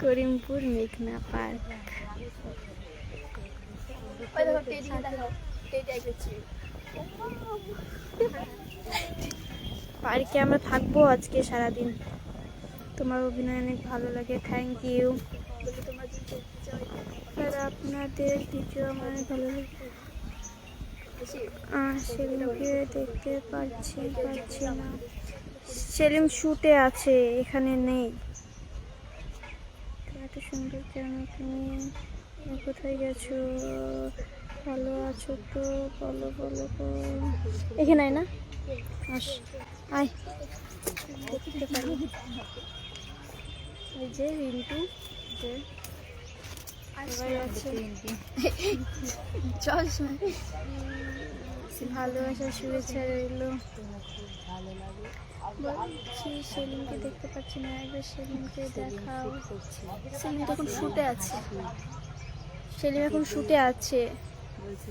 করিমপুর মেঘনা পার্ক পার্কে আমরা থাকব আজকে সারাদিন তোমার অভিনয় অনেক ভালো লাগে থ্যাংক ইউ আর আপনাদের ভিডিও আমার অনেক ভালো লাগে সেলিমকে দেখতে পাচ্ছি পাচ্ছি না সেলিম শুটে আছে এখানে নেই এত সুন্দর কেন তুমি? কোথায় গেছো? ভালো আছো তো? বলো বলো এখানে আয় না। আস। আয়। দেখতে পারি এই যে রিন্টু। যে সবাই চল ভালোবাসা শুভেচ্ছা রইল। বলছি সেলিমকে দেখতে পাচ্ছি না একবার সেলিমকে দেখাও। সেলিম তখন শুটে আছে। সেলিম এখন শুটে আছে। বলছি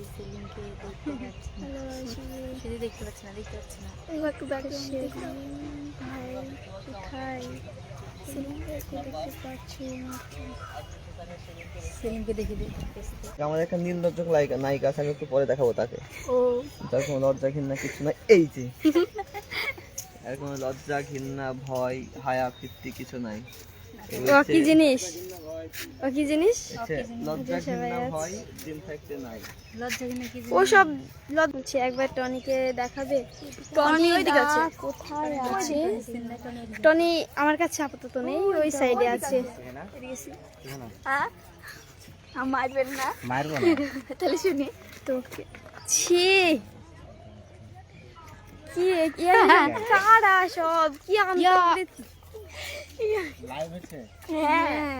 দেখতে পাচ্ছি না দেখতে পাচ্ছি না একটু ভাই কোথায়? সেলিমকে দেখতে পাচ্ছি না। সেলিমকে দেখে দেখতে পাচ্ছি একটা নীলদর্শক নায়িকা নায়িকা আছে আমি একটু পরে দেখাবো তাকে। ও। যার কোনো লজ্জা ঘৃণা কিছু নাই। এই যে। আর কোনো লজ্জা ঘৃণা ভয় হায়া কীর্তি কিছু নাই। কি জিনিস? ও কি জিনিস? ও সব একবার টনিকে দেখাবে। টনি ওইদিকে আছে। কোথায় আছে? টনি আমার কাছে আপাতত নেই ওই সাইডে আছে। হ্যাঁ মারবেন না? মারবো তাহলে শুনি। তোকে ছি! কি কারা সব? কি আনতে লাইভ হচ্ছে হ্যাঁ।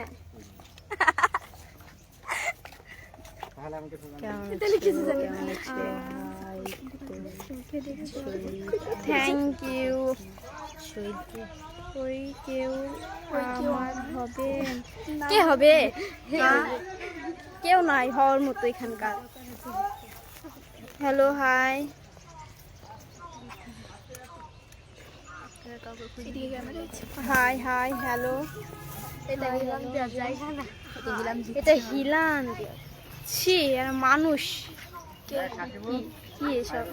থ্যাংক ইউ ওই কেউ আমার হবে কে হবে? কেউ নাই হওয়ার মতো এখানকার। হ্যালো হাই এদিকে ক্যামেরা আছে হাই হাই হ্যালো এটা হিলান ছি আর মানুষ। কি কি এসব?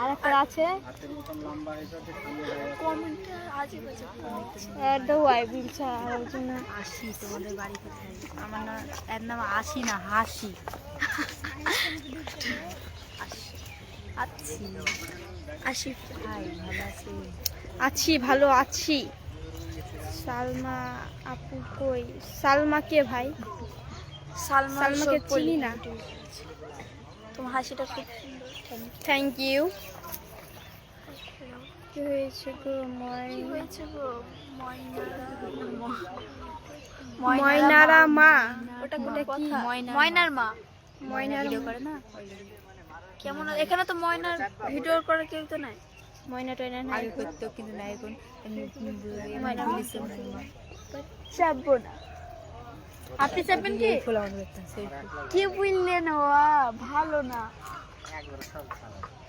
আর একটা আছে তোমাদের বাড়ি কোথায়? আমার না এর নাম আশি না হাসি। আছি। আসি হাই ভালো আছি। আছি ভালো আছি। সালমা আপু কই? সালমা কে ভাই। সালমান সালমাকে চিনি না। তোমার হাসিটা খুব সুন্দর। থ্যাংক ইউ কি হয়েছে গো হয়েছে গো? ময়নারা মা। ওটা কি? ময়নার মা। ময়নার ভিডিও করে না? কেমন এখানে তো ময়নার ভিডিও করে কেউ তো নাই। ময়না টয়না নাই। আগে করতো কিন্তু না এখন। চাপবো না আপনি চাপবেন কি? কি বুঝলেন ও ভালো না।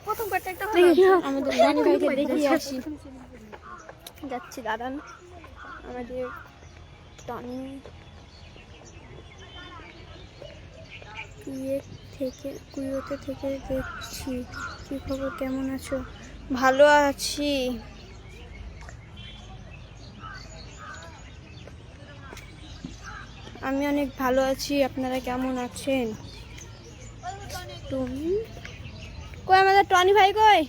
প্রথম পার্টটা একটা আমাদের রানী ভাইকে দেখিয়ে আসি। যাচ্ছি দাঁড়ান। আমাদের টনি। থেকে, কুয়োতে থেকে দেখছি। কি খবর? কেমন আছো? ভালো আছি। আমি অনেক ভালো আছি। আপনারা কেমন আছেন? তুমি কই আমাদের টনি ভাই কই?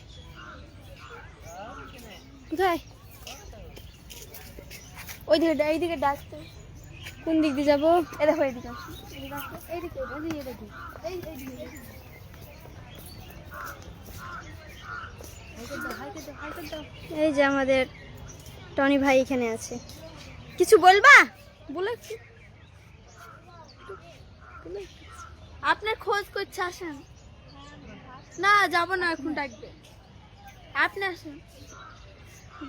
কোথায়? ওই দিকে এইদিকে ডাকতে কোন দিক দিয়ে যাব? এই দেখো এইদিকে এই যে আমাদের টনি ভাই এখানে আছে। কিছু বলবা? বলে আপনার খোঁজ করছে, আসেন। না, যাব না, এখন ডাকবে। আপনি আসেন।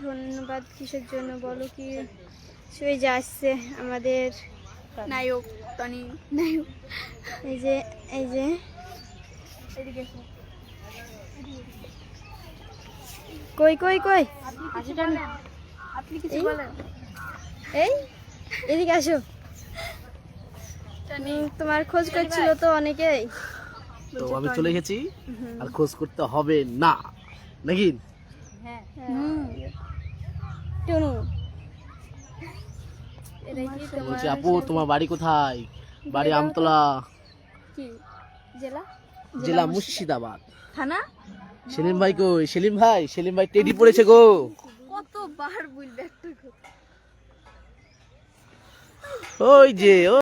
ধন্যবাদ, কিসের জন্য বলো কি? সই যে আসছে আমাদের নায়ক টনি। নায়ক এই যে এই যে। কই কই কই? আপনি কিছু বলেন। এই? এদিকে আসো। তোমার খোঁজ করছিল তো অনেকেই। তো আমি চলে গেছি আর খোঁজ করতে হবে না। নাকি? টুনু বলছি আপু তোমার বাড়ি কোথায়? বাড়ি আমতলা। কি জেলা? জেলা মুর্শিদাবাদ। থানা? সেলিম ভাই কো সেলিম ভাই সেলিম ভাই টেডি পড়েছে গো। কতবার বলবে একটা কথা? ওই যে